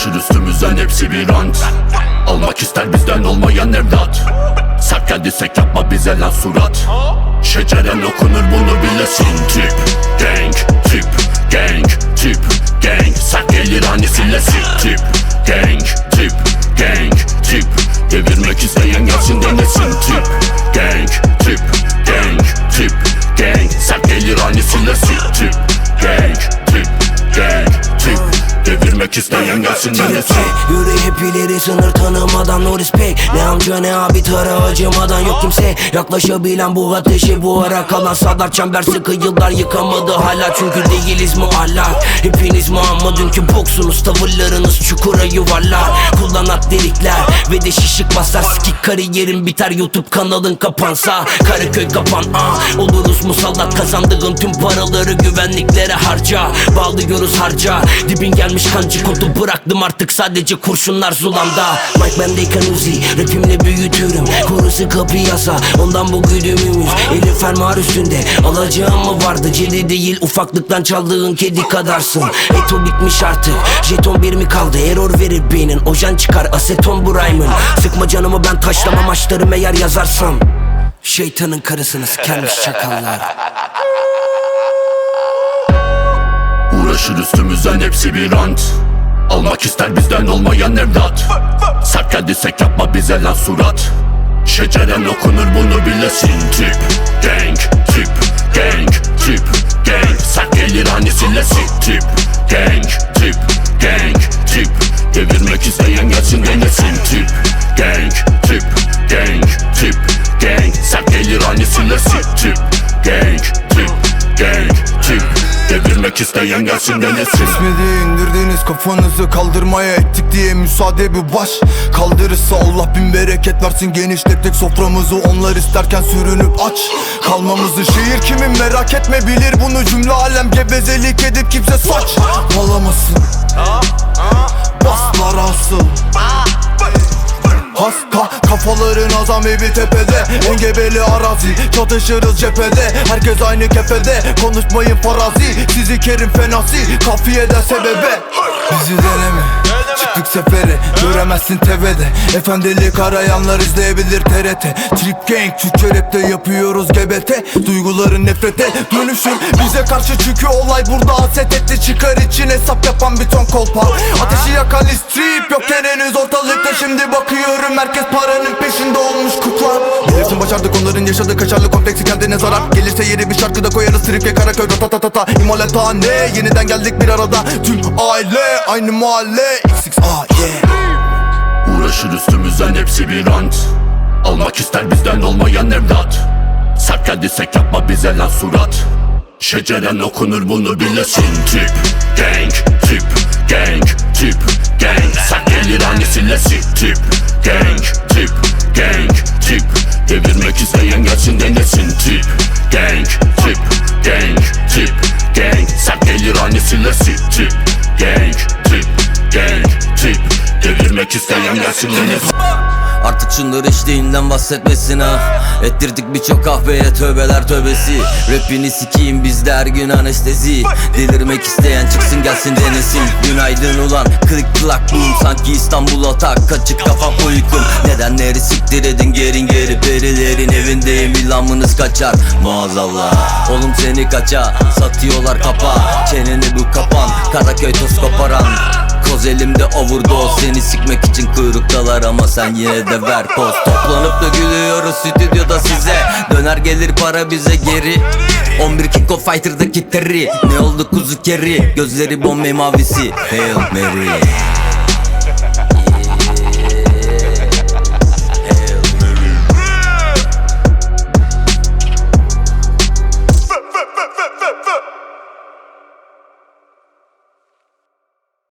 Uğraşır üstümüzden hepsi bir ant Almak ister bizden olmayan evlat. Sert geldiysek yapma bize lan surat. Şeceren okunur bunu bilesin Tip, gang, tip, gang, tip, gang. Sert gelir Tip, gang, tip, gang, gelsin denesin Yürü hep ileri sınır tanımadan no respect. Ne amca ne abi tara acımadan yok kimse. Yaklaşabilen bu ateşi bu ara kalan Sadar çember sıkı yıllar yıkamadı hala. Çünkü değiliz muallak Hepiniz muamma dünkü boksunuz Tavırlarınız çukura yuvarlar. Kullanat delikler ve de şişik basar. Sikik kariyerin biter youtube kanalın kapansa. Karaköy kapan ah Oluruz musallat kazandığın tüm paraları güvenliklere harca. Bağlıyoruz harca. Dibin gelmiş kancı kodu bıraktım artık sadece kurşunlar zulamda Mike bendeyken Uzi rapimle büyütürüm. Korusu kapı yasa ondan bu güdümümüz Elin fermuar üstünde alacağım mı vardı? Cedi değil ufaklıktan çaldığın kedi kadarsın. Eto bitmiş artık jeton bir mi kaldı? Error verir beynin ojan çıkar aseton bu rhyme'ın. Sıkma canımı ben taşlamam açlarım eğer yazarsam. Şeytanın karısını sikermiş çakallar. Uğraşır üstümüzden hepsi bir ant Almak ister bizden olmayan evlat. Sert geldiysek yapma bize lan surat. Şeceren okunur bunu bilesin. Tip, gang, tip, gang, tip, gang. Sert gelir hani silesin. Tip, gang, tip, gang, tip. Devirmek isteyen gelsin denesin Devirmek isteyen gelsin denesin Kesmedi indirdiniz kafanızı kaldırmaya ettik diye müsaade bir baş Kaldırırsa Allah bin bereket versin. Genişlettik soframızı onlar isterken sürünüp aç Kalmamızı. Şehir kimin merak etme bilir bunu. Cümle alem gevezelik edip kimse saç Alamasın Baslar asıl. Hasta kafaların azam evi tepede. Engebeli arazi çatışırız cephede. Herkes aynı kefede konuşmayın farazi. Sizi kerim fenasi kafiyeden sebebe. Bizi deneme Çıktık sefere Göremezsin TV'de Efendilik arayanlar izleyebilir TRT Trip Gang Türkçe rapte yapıyoruz GBT Duyguların nefrete dönüşür bize karşı Çünkü olay burada haset etti. Çıkar için hesap yapan bir ton kolpa. Ateşi yakan strip yokken henüz ortalıkta Şimdi bakıyorum herkes paranın peşinde olmuş kukla. Bilirsin başardık onların yaşadığı kaşarlı kompleksi kendine zarar Gelirse yeni bir şarkıda koyarız Tripke Karaköy ta İmaleta ne yeniden geldik bir arada. Tüm aile aynı mahalle XXA yeah. Uğraşır üstümüzden hepsi bir ant Almak ister bizden olmayan evlat. Sert geldiysek yapma bize lan surat. Şeceren okunur bunu bilesin. Tip, gang, tip, gang, tip, gang Sert gelir hani silesin Tip, gang, tip, gang, tip. Devirmek isteyen gelsin denesin Tip, gang, tip, gang, tip, gang Sert gelir hani silesin Tip, gang, tip, gang, tip. Devirmek isteyen gelsin denesin Artık şunları içtiğinden bahsetmesin ha. Ettirdik birçok kahveye tövbeler tövbesi. Rapini sikiyim bizde her gün anestezi. Delirmek isteyen çıksın gelsin denesin. Günaydın ulan klik klak boom. Sanki İstanbul atak kaçık kafam uykum. Nedenleri siktir edin gerin geri Perilerin evindeyim. İlhamınız kaçar Maazallah. Oğlum seni kaça satıyorlar kapa. Çeneni bu kapan Karaköy toz koparan Koz elimde overdose Seni sikmek için kuyruktalar ama sen yine de ver poz. Toplanıp da gülüyoruz stüdyoda size. Döner gelir para bize geri. 11 King of Fighter'daki Terry. Ne oldu kuzu keri? Gözleri bombe mavisi. Hail Mary